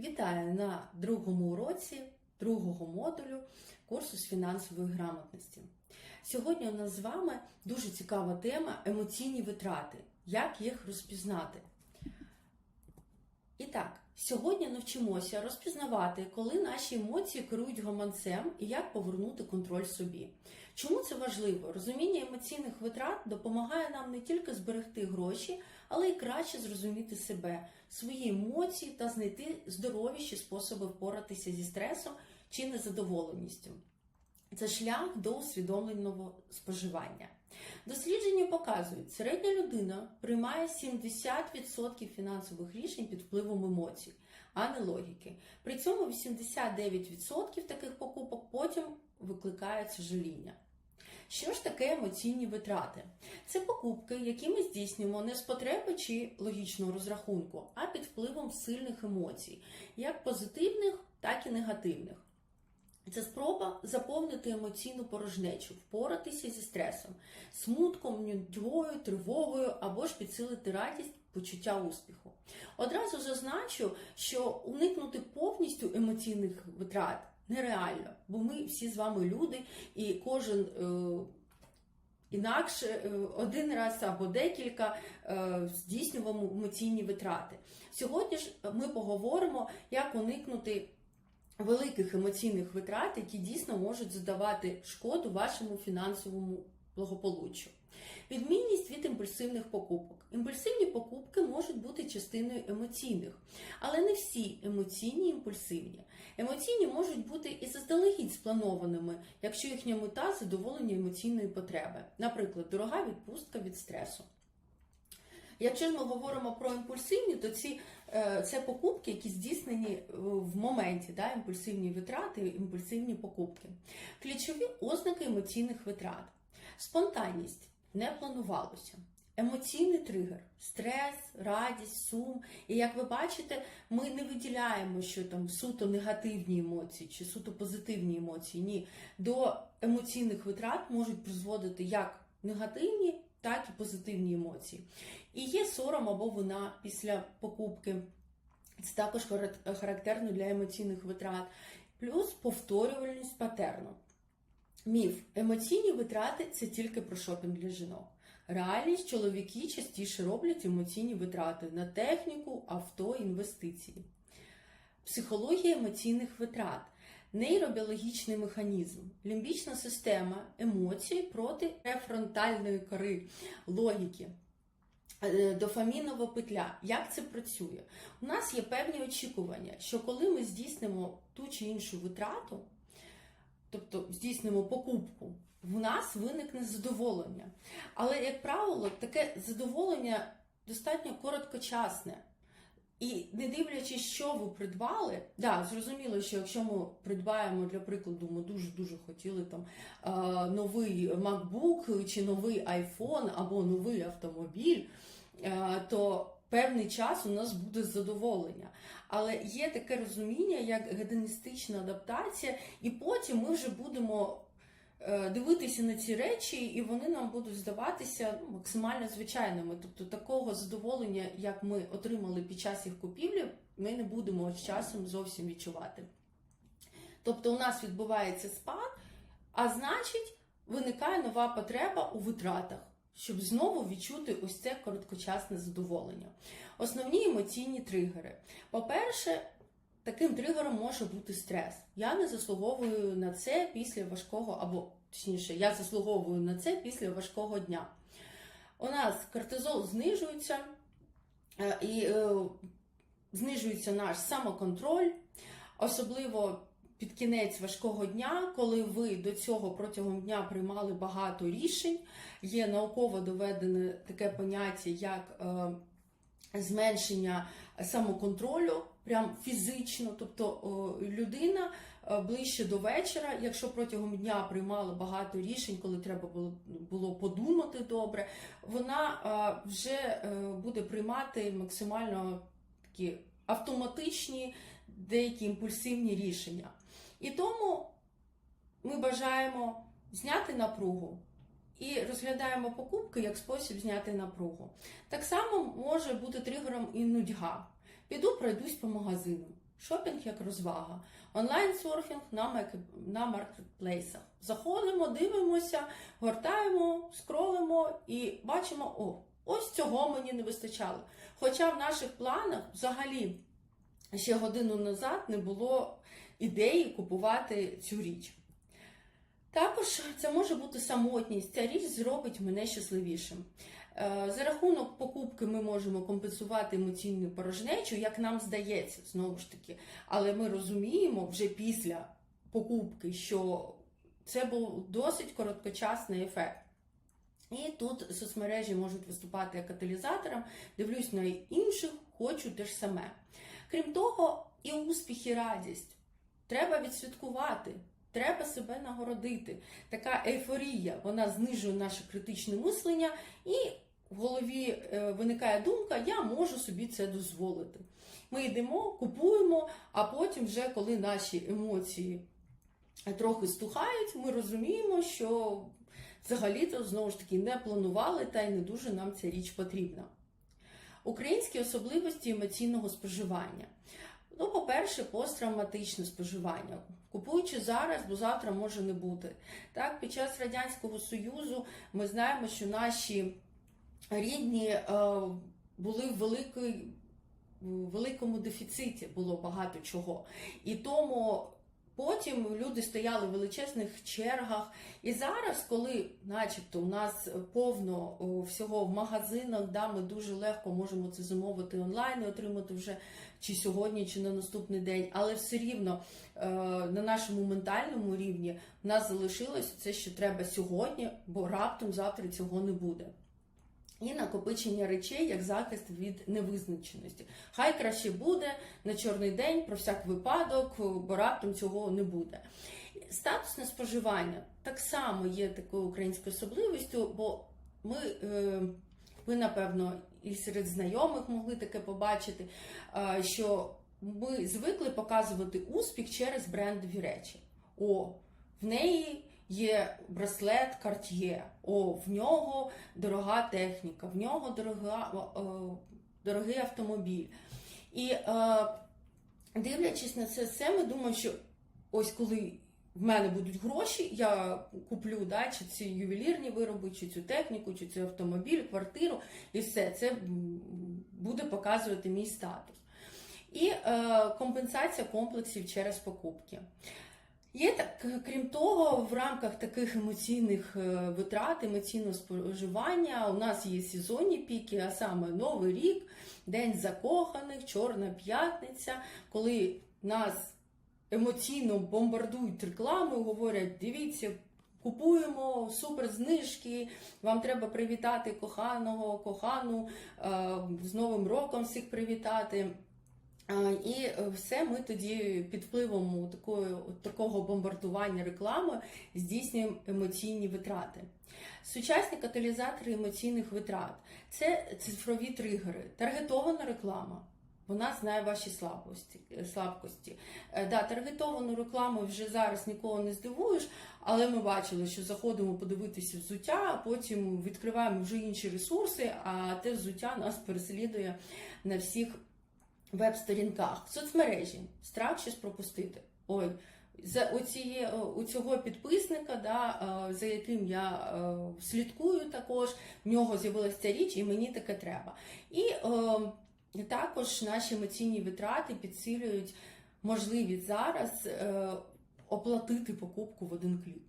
Вітаю на другому уроці другого модулю курсу з фінансової грамотності. Сьогодні у нас з вами дуже цікава тема емоційні витрати. Як їх розпізнати? І так, сьогодні навчимося розпізнавати, коли наші емоції керують гаманцем і як повернути контроль собі. Чому це важливо? Розуміння емоційних витрат допомагає нам не тільки зберегти гроші, але й краще зрозуміти себе, свої емоції та знайти здоровіші способи впоратися зі стресом чи незадоволеністю. Це шлях до усвідомленого споживання. Дослідження показують, середня людина приймає 70% фінансових рішень під впливом емоцій, а не логіки. При цьому 89% таких покупок потім викликають сожаління. Що ж таке емоційні витрати? Це покупки, які ми здійснюємо не з потреби чи логічного розрахунку, а під впливом сильних емоцій, як позитивних, так і негативних. Це спроба заповнити емоційну порожнечу, впоратися зі стресом, смутком, нудьгою, тривогою або ж підсилити радість, почуття успіху. Одразу зазначу, що уникнути повністю емоційних витрат нереально, бо ми всі з вами люди, і кожен е, інакше е, один раз або декілька е, здійснюємо емоційні витрати. Сьогодні ж ми поговоримо, як уникнути великих емоційних витрат, які дійсно можуть задавати шкоду вашому фінансовому благополуччю. Відмінність від імпульсивних покупок. Імпульсивні покупки можуть бути частиною емоційних, але не всі емоційні імпульсивні. Емоційні можуть бути і заздалегідь спланованими, якщо їхня мета задоволення емоційної потреби, наприклад, дорога відпустка від стресу. Якщо ж ми говоримо про імпульсивні, то ці е, це покупки, які здійснені в моменті, да, імпульсивні витрати, імпульсивні покупки. Ключові ознаки емоційних витрат. Спонтанність не планувалося. Емоційний тригер, стрес, радість, сум. І як ви бачите, ми не виділяємо, що там суто негативні емоції чи суто позитивні емоції. Ні, до емоційних витрат можуть призводити як негативні, так і позитивні емоції. І є сором або вина після покупки. Це також характерно для емоційних витрат, плюс повторювальність патерну. Міф: емоційні витрати це тільки про шопінг для жінок. Реальність чоловіки частіше роблять емоційні витрати на техніку, авто, інвестиції. Психологія емоційних витрат, нейробіологічний механізм, лімбічна система емоцій проти префронтальної кори, логіки. Дофамінова петля. Як це працює? У нас є певні очікування, що коли ми здійснимо ту чи іншу витрату, тобто здійснимо покупку, в нас виникне задоволення. Але, як правило, таке задоволення достатньо короткочасне. І не дивлячись, що ви придбали, да, зрозуміло, що якщо ми придбаємо, для прикладу, ми дуже-дуже хотіли там новий MacBook чи новий iPhone або новий автомобіль, то певний час у нас буде задоволення. Але є таке розуміння, як гедоністична адаптація, і потім ми вже будемо дивитися на ці речі, і вони нам будуть здаватися ну, максимально звичайними. Тобто такого задоволення, як ми отримали під час їх купівлі, ми не будемо з часом зовсім відчувати. Тобто, у нас відбувається спад, а значить, виникає нова потреба у витратах. Щоб знову відчути ось це короткочасне задоволення. Основні емоційні тригери. По-перше, таким тригером може бути стрес. Я не заслуговую на це після важкого, або точніше, я заслуговую на це після важкого дня. У нас кортизол знижується і е, знижується наш самоконтроль, особливо під кінець важкого дня, коли ви до цього протягом дня приймали багато рішень, є науково доведене таке поняття, як е, зменшення самоконтролю, прям фізично, тобто людина е, ближче до вечора, якщо протягом дня приймала багато рішень, коли треба було подумати добре, вона е, вже е, буде приймати максимально такі автоматичні деякі імпульсивні рішення. І тому ми бажаємо зняти напругу і розглядаємо покупки як спосіб зняти напругу. Так само може бути тригером і нудьга. Піду пройдусь по магазину. Шопінг як розвага, онлайн-серфінг на, мек- на маркетплейсах. Заходимо, дивимося, гортаємо, скролимо і бачимо, о, ось цього мені не вистачало. Хоча в наших планах взагалі ще годину назад не було ідеї купувати цю річ. Також це може бути самотність. Ця річ зробить мене щасливішим. Е, За рахунок покупки ми можемо компенсувати емоційну порожнечу, як нам здається, знову ж таки. Але ми розуміємо вже після покупки, що це був досить короткочасний ефект. І тут соцмережі можуть виступати як каталізатором, дивлюсь на інших, хочу те ж саме. Крім того, і успіх, і радість. Треба відсвяткувати, треба себе нагородити. Така ейфорія, вона знижує наше критичне мислення, і в голові е, виникає думка, я можу собі це дозволити. Ми йдемо, купуємо, а потім, вже коли наші емоції трохи стухають, ми розуміємо, що взагалі-то знову ж таки не планували та й не дуже нам ця річ потрібна. Українські особливості емоційного споживання. Ну, по-перше, посттравматичне споживання. Купуючи зараз, бо завтра може не бути. Так, під час Радянського Союзу ми знаємо, що наші рідні е, були в великій, великому дефіциті, було багато чого. І тому потім люди стояли в величезних чергах. І зараз, коли, начебто, у нас повно всього в магазинах, да, ми дуже легко можемо це замовити онлайн і отримати вже чи сьогодні, чи на наступний день, але все рівно е, на нашому ментальному рівні в нас залишилось це, що треба сьогодні, бо раптом завтра цього не буде. І накопичення речей як захист від невизначеності. Хай краще буде на чорний день про всяк випадок, бо раптом цього не буде. Статусне споживання так само є такою українською особливістю, бо ми, е, ви, напевно, і серед знайомих могли таке побачити, е, що ми звикли показувати успіх через брендові речі. О, в неї є браслет Cartier, о, в нього дорога техніка, в нього дорога, дорогий автомобіль. І е, дивлячись на це все, ми думаємо, що ось коли в мене будуть гроші, я куплю да, чи ці ювелірні вироби, чи цю техніку, чи цей автомобіль, квартиру, і все це буде показувати мій статус. І е, компенсація комплексів через покупки. Є так, крім того, в рамках таких емоційних е, витрат, емоційного споживання у нас є сезонні піки, а саме Новий рік, День закоханих, Чорна п'ятниця, коли нас емоційно бомбардують рекламою, говорять: дивіться, купуємо супер знижки, вам треба привітати коханого, кохану, е, з Новим роком всіх привітати. І е, все ми тоді під впливом такої, такого бомбардування реклами здійснюємо емоційні витрати. Сучасні каталізатори емоційних витрат це цифрові тригери, таргетована реклама. Вона знає ваші слабкості. слабкості. Е, Да, таргетовану рекламу вже зараз нікого не здивуєш, але ми бачили, що заходимо подивитися взуття, а потім відкриваємо вже інші ресурси, а те взуття нас переслідує на всіх веб-сторінках, соцмережі, страх щось пропустити. Ой, за оціє, у цього підписника, да, е, за яким я е, слідкую також, в нього з'явилася ця річ, і мені таке треба. І е, також наші емоційні витрати підсилюють можливість зараз е, оплатити покупку в один клік.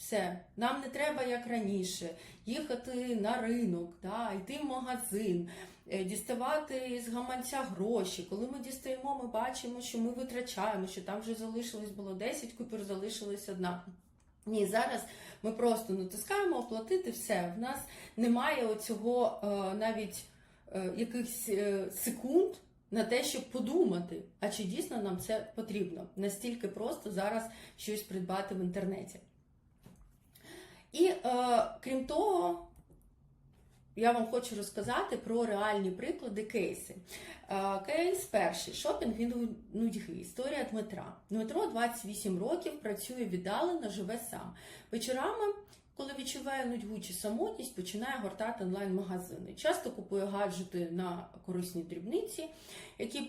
Все, нам не треба, як раніше, їхати на ринок, да, йти в магазин, е, діставати з гаманця гроші. Коли ми дістаємо, ми бачимо, що ми витрачаємо, що там вже залишилось було 10 купюр, залишилась одна. Ні, зараз ми просто натискаємо оплатити все. В нас немає оцього е, навіть е, якихось секунд на те, щоб подумати, а чи дійсно нам це потрібно. Настільки просто зараз щось придбати в інтернеті. І е, крім того, я вам хочу розказати про реальні приклади кейси. Е, кейс перший шопінг він нудьги. Історія Дмитра. Дмитро 28 років працює віддалено, живе сам. Вечорами коли відчуває нудьгу чи самотність, починає гортати онлайн-магазини. Часто купує гаджети на корисні дрібниці, які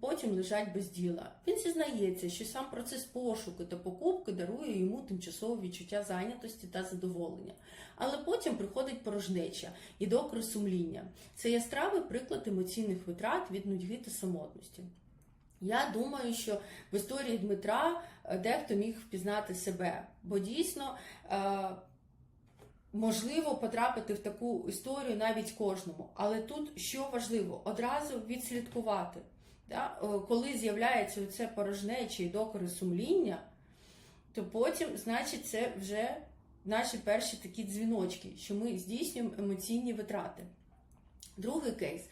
потім лежать без діла. Він зізнається, що сам процес пошуку та покупки дарує йому тимчасове відчуття зайнятості та задоволення. Але потім приходить порожнеча і докори сумління. Це яскравий приклад емоційних витрат від нудьги та самотності. Я думаю, що в історії Дмитра е, дехто міг впізнати себе, бо дійсно е, можливо потрапити в таку історію навіть кожному. Але тут що важливо, одразу відслідкувати, да? Е, коли з'являється це порожнече і докори сумління, то потім, значить, це вже наші перші такі дзвіночки, що ми здійснюємо емоційні витрати. Другий кейс.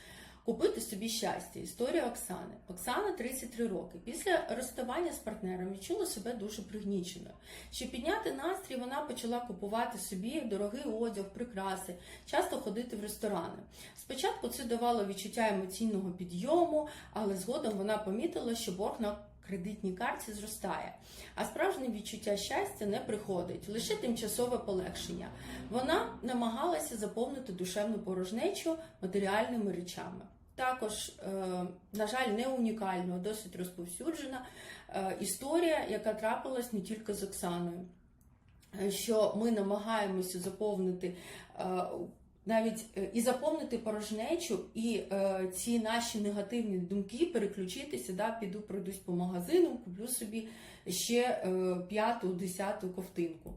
Купити собі щастя. Історія Оксани. Оксана 33 роки. Після розставання з партнером відчула себе дуже пригніченою. Щоб підняти настрій, вона почала купувати собі дорогий одяг, прикраси, часто ходити в ресторани. Спочатку це давало відчуття емоційного підйому, але згодом вона помітила, що борг на кредитній карті зростає. А справжнє відчуття щастя не приходить, лише тимчасове полегшення. Вона намагалася заповнити душевну порожнечу матеріальними речами. Також, е, на жаль, не унікально, а досить розповсюджена е, історія, яка трапилась не тільки з Оксаною. Е, Що ми намагаємося заповнити навіть е, і заповнити порожнечу, і е, ці наші негативні думки переключитися, да, піду пройдусь по магазину, куплю собі ще е, п'яту, десяту ковтинку.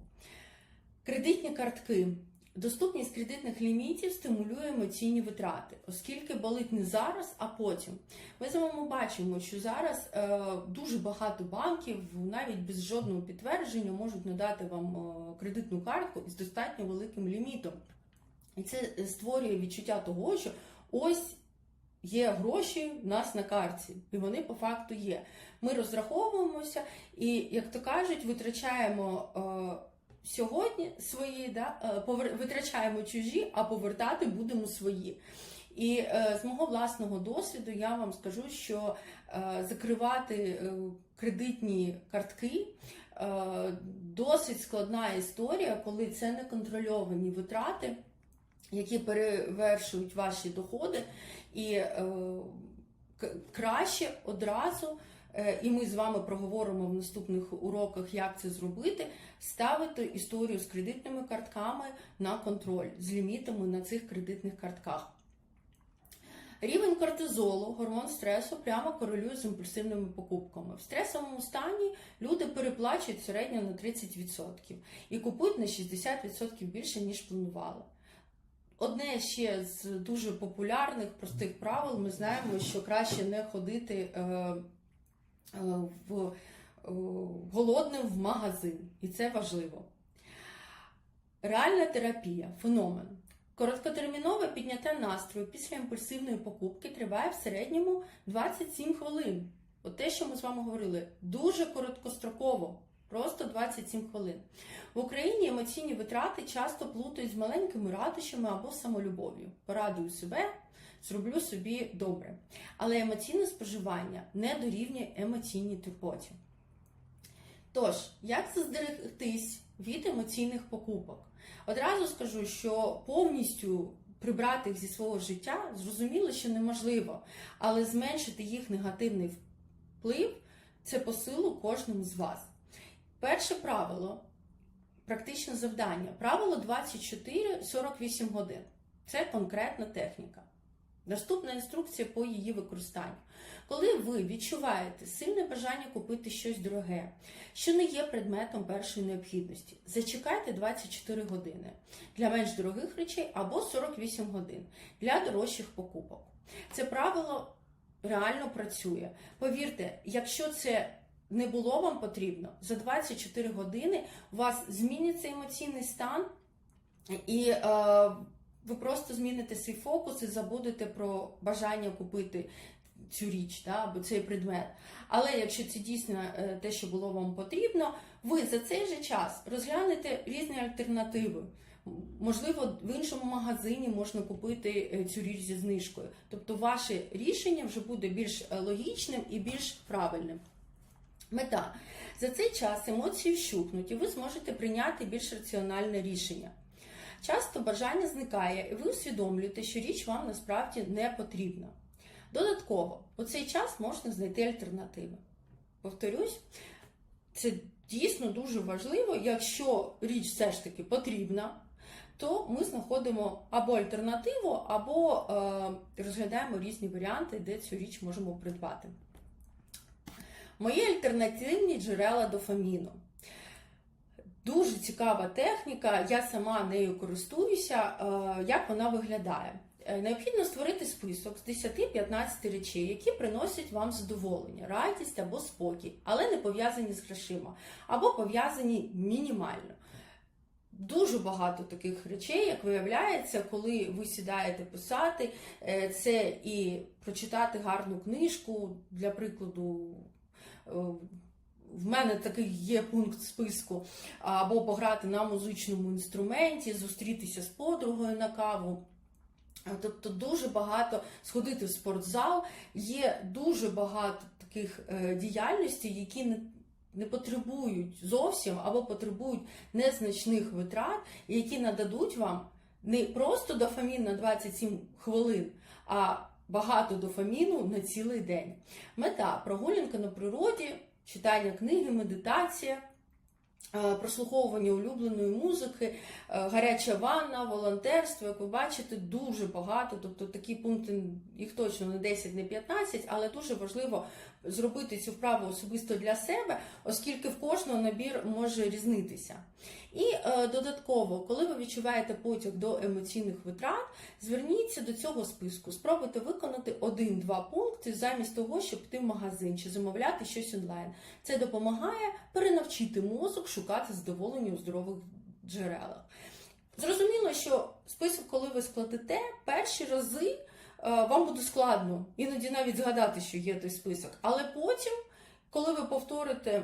Кредитні картки. Доступність кредитних лімітів стимулює емоційні витрати, оскільки болить не зараз, а потім. Ми з вами бачимо, що зараз е, дуже багато банків навіть без жодного підтвердження можуть надати вам е, кредитну картку із достатньо великим лімітом. І це створює відчуття того, що ось є гроші в нас на карті, і вони по факту є. Ми розраховуємося і, як то кажуть, витрачаємо. Е, Сьогодні свої да, е, витрачаємо чужі, а повертати будемо свої. І е, з мого власного досвіду я вам скажу, що е, закривати е, кредитні картки е, досить складна історія, коли це неконтрольовані витрати, які перевершують ваші доходи, і е, краще одразу. е, І ми з вами проговоримо в наступних уроках, як це зробити. Ставити історію з кредитними картками на контроль з лімітами на цих кредитних картках. Рівень кортизолу, гормон стресу, прямо корелює з імпульсивними покупками. В стресовому стані люди переплачують середньо на 30% і купують на 60% більше, ніж планували. Одне ще з дуже популярних простих правил ми знаємо, що краще не ходити е, е, в, е, голодним в магазин, і це важливо. Реальна терапія феномен. Короткотермінове підняття настрою після імпульсивної покупки триває в середньому 27 хвилин. От те, що ми з вами говорили, дуже короткостроково, просто 27 хвилин. В Україні емоційні витрати часто плутають з маленькими радощами або самолюбов'ю. Порадую себе, зроблю собі добре. Але емоційне споживання не дорівнює емоційній турботі. Тож, як заздерегтись від емоційних покупок? Одразу скажу, що повністю прибрати їх зі свого життя зрозуміло, що неможливо, але зменшити їх негативний вплив це по силу кожному з вас. Перше правило практичне завдання. Правило 24-48 годин. Це конкретна техніка. Наступна інструкція по її використанню. Коли ви відчуваєте сильне бажання купити щось дороге, що не є предметом першої необхідності, зачекайте 24 години для менш дорогих речей або 48 годин для дорожчих покупок. Це правило реально працює. Повірте, якщо це не було вам потрібно, за 24 години у вас зміниться емоційний стан і. Е, ви просто зміните свій фокус і забудете про бажання купити цю річ да, або цей предмет. Але якщо це дійсно е, те, що було вам потрібно, ви за цей же час розглянете різні альтернативи. Можливо, в іншому магазині можна купити е, цю річ зі знижкою. Тобто, ваше рішення вже буде більш е, логічним і більш правильним. Мета. За цей час емоції вщухнуть, і ви зможете прийняти більш раціональне рішення. Часто бажання зникає, і ви усвідомлюєте, що річ вам насправді не потрібна. Додатково, у цей час можна знайти альтернативи. Повторюсь, це дійсно дуже важливо, якщо річ все ж таки потрібна, то ми знаходимо або альтернативу, або е, розглядаємо різні варіанти, де цю річ можемо придбати. Мої альтернативні джерела дофаміну. Дуже цікава техніка, я сама нею користуюся. Е, Як вона виглядає? Е, Необхідно створити список з 10-15 речей, які приносять вам задоволення, радість або спокій, але не пов'язані з грошима, або пов'язані мінімально. Дуже багато таких речей, як виявляється, коли ви сідаєте писати, е, це і прочитати гарну книжку, для прикладу. Е, В мене такий є пункт списку, або пограти на музичному інструменті, зустрітися з подругою на каву. Тобто дуже багато сходити в спортзал, є дуже багато таких е, діяльностей, які не, не потребують зовсім або потребують незначних витрат, які нададуть вам не просто дофамін на 27 хвилин, а багато дофаміну на цілий день. Мета прогулянка на природі, читання книги, медитація. е, Прослуховування улюбленої музики, е, гаряча ванна, волонтерство, як ви бачите, дуже багато. Тобто такі пункти їх точно не 10, не 15, але дуже важливо зробити цю вправу особисто для себе, оскільки в кожного набір може різнитися. І е, додатково, коли ви відчуваєте потяг до емоційних витрат, зверніться до цього списку, спробуйте виконати один-два пункти замість того, щоб йти в магазин чи замовляти щось онлайн. Це допомагає перенавчити мозок шукати задоволення у здорових джерелах. Зрозуміло, що список, коли ви складете, перші рази вам буде складно, іноді навіть згадати, що є той список. Але потім, коли ви повторите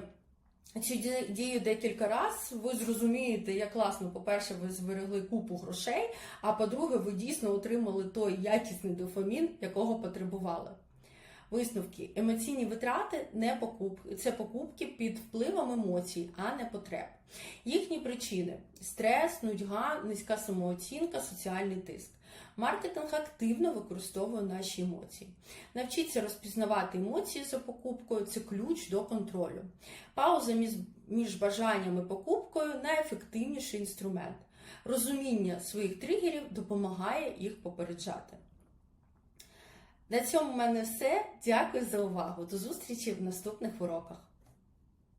цю дію декілька разів, ви зрозумієте, як класно, по-перше, ви зберегли купу грошей, а по-друге, ви дійсно отримали той якісний дофамін, якого потребували. Висновки. Емоційні витрати не покупки, це покупки під впливом емоцій, а не потреб. Їхні причини: стрес, нудьга, низька самооцінка, соціальний тиск. Маркетинг активно використовує наші емоції. Навчіться розпізнавати емоції за покупкою це ключ до контролю. Пауза між, бажанням і покупкою найефективніший інструмент. Розуміння своїх тригерів допомагає їх попереджати. На цьому в мене все. Дякую за увагу. До зустрічі в наступних уроках.